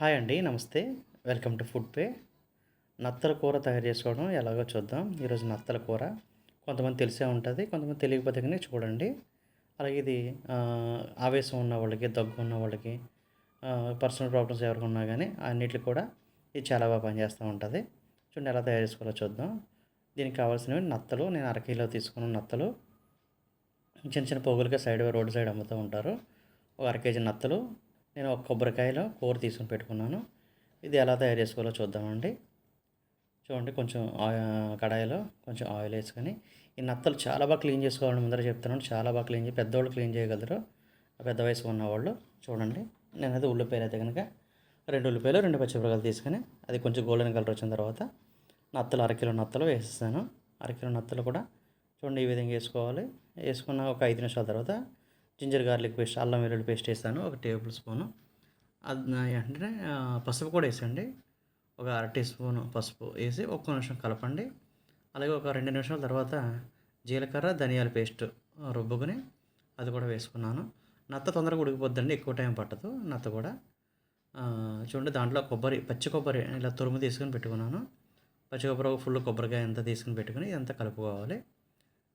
Hi అండి నమస్తే. Welcome to food పే. నత్తల కూర తయారు చేసుకోవడం ఎలాగో చూద్దాం. ఈరోజు నత్తల కూర కొంతమంది తెలిసే ఉంటుంది కొంతమంది తెలియకపోతే కానీ చూడండి. అలాగే ఇది ఆవేశం ఉన్న వాళ్ళకి దగ్గు ఉన్న వాళ్ళకి పర్సనల్ ప్రాబ్లమ్స్ ఎవరికి ఉన్నా కానీ అన్నిటికి కూడా ఇది చాలా బాగా పనిచేస్తూ ఉంటుంది. చూడండి ఎలా తయారు చేసుకోవాలో చూద్దాం. దీనికి కావాల్సినవి నత్తలు నేను అరకిలో తీసుకున్న నత్తలు. చిన్న చిన్న పొగులుగా సైడ్ రోడ్ సైడ్ అమ్ముతూ ఉంటారు. ఒక అర కేజీ నత్తలు నేను ఒక కొబ్బరికాయలో కూర తీసుకుని పెట్టుకున్నాను. ఇది ఎలా తయారు చేసుకోవాలో చూద్దామండి. చూడండి కొంచెం కడాయిలో కొంచెం ఆయిల్ వేసుకొని ఈ నత్తలు చాలా బాగా క్లీన్ చేసుకోవాలని ముందర చెప్తున్నాను చాలా బాగా క్లీన్ చేయ పెద్దవాళ్ళు క్లీన్ చేయగలరు. పెద్ద వయసు ఉన్నవాళ్ళు చూడండి. నేను అది ఉల్లిపాయలు అయితే కనుక రెండు ఉల్లిపాయలు రెండు పచ్చిమిరకాయలు తీసుకొని అది కొంచెం గోల్డెన్ కలర్ వచ్చిన తర్వాత నత్తలు అరకిలో నత్తలు వేసేస్తాను అరకిలో నత్తలు కూడా చూడండి ఈ విధంగా వేసుకోవాలి. వేసుకున్న ఒక ఐదు నిమిషాల తర్వాత జింజర్ గార్లిక్ పేస్ట్ అల్లం వెల్లుల్లి పేస్ట్ వేస్తాను ఒక టేబుల్ స్పూను. అది అంటే పసుపు కూడా వేసండి. ఒక అర టీ స్పూన్ పసుపు వేసి ఒక్క నిమిషం కలపండి. అలాగే ఒక రెండు నిమిషాల తర్వాత జీలకర్ర ధనియాల పేస్ట్ రుబ్బుకొని అది కూడా వేసుకున్నాను. నత్త తొందరగా ఉడికిపోద్దండి ఎక్కువ టైం పట్టదు నత్త కూడా. చూడండి దాంట్లో కొబ్బరి పచ్చి కొబ్బరి ఇలా తురుము తీసుకొని పెట్టుకున్నాను. పచ్చి కొబ్బరి ఒక ఫుల్ కొబ్బరికాయ అంతా తీసుకుని పెట్టుకుని ఇదంతా కలుపుకోవాలి.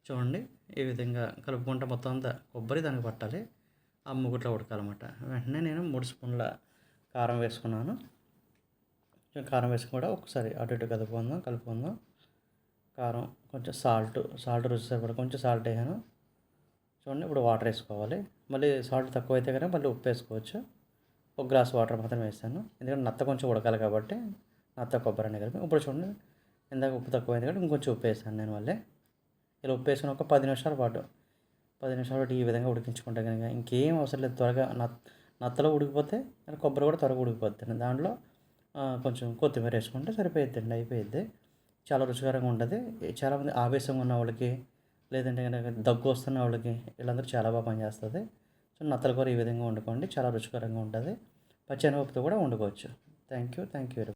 చూడండి ఈ విధంగా కలుపుకుంటే మొత్తం అంతా కొబ్బరి దానికి పట్టాలి. ఆ ముగ్గుట్లో ఉడకాలన్నమాట. వెంటనే నేను మూడు స్పూన్ల కారం వేసుకున్నాను. కొంచెం కారం వేసుకుని కూడా ఒకసారి అటు ఇటు కలుపుకుందాం కలుపుకుందాం. కారం కొంచెం సాల్ట్ సాల్ట్ రుచి సరిపడ కొంచెం సాల్ట్ వేసాను చూడండి ఇప్పుడు వాటర్ వేసుకోవాలి. మళ్ళీ సాల్ట్ తక్కువ అయితే కనుక మళ్ళీ ఉప్పు వేసుకోవచ్చు. ఒక గ్లాస్ వాటర్ మాత్రం వేస్తాను. ఎందుకంటే నత్త కొంచెం ఉడకాలి కాబట్టి నత్త కొబ్బరి అనేది కలిపి. ఇప్పుడు చూడండి ఇందాక ఉప్పు తక్కువైంది కాబట్టి ఇంకొంచెం ఉప్పు వేసాను నేను మళ్ళీ. ఇలా ఉప్పేసుకుని ఒక పది నిమిషాల పాటు పది నిమిషాల పాటు ఈ విధంగా ఉడికించుకుంటే కనుక ఇంకేం అవసరం లేదు. త్వరగా నత్తలో ఉడికిపోతే కొబ్బరి కూడా త్వరగా ఉడికిపోతుంది దాంట్లో కొంచెం కొత్తిమీర వేసుకుంటే సరిపోయిద్దండి అయిపోయిద్ది. చాలా రుచికరంగా ఉంటుంది. చాలామంది ఆవేశంగా ఉన్న వాళ్ళకి లేదంటే కనుక దగ్గు వస్తున్న వాళ్ళకి వీళ్ళందరూ చాలా బాగా పనిచేస్తుంది సో నత్తల కూర ఈ విధంగా వండుకోండి. చాలా రుచికరంగా ఉంటుంది. పచ్చెనపప్పుతో కూడా వండుకోవచ్చు. Thank you thank you very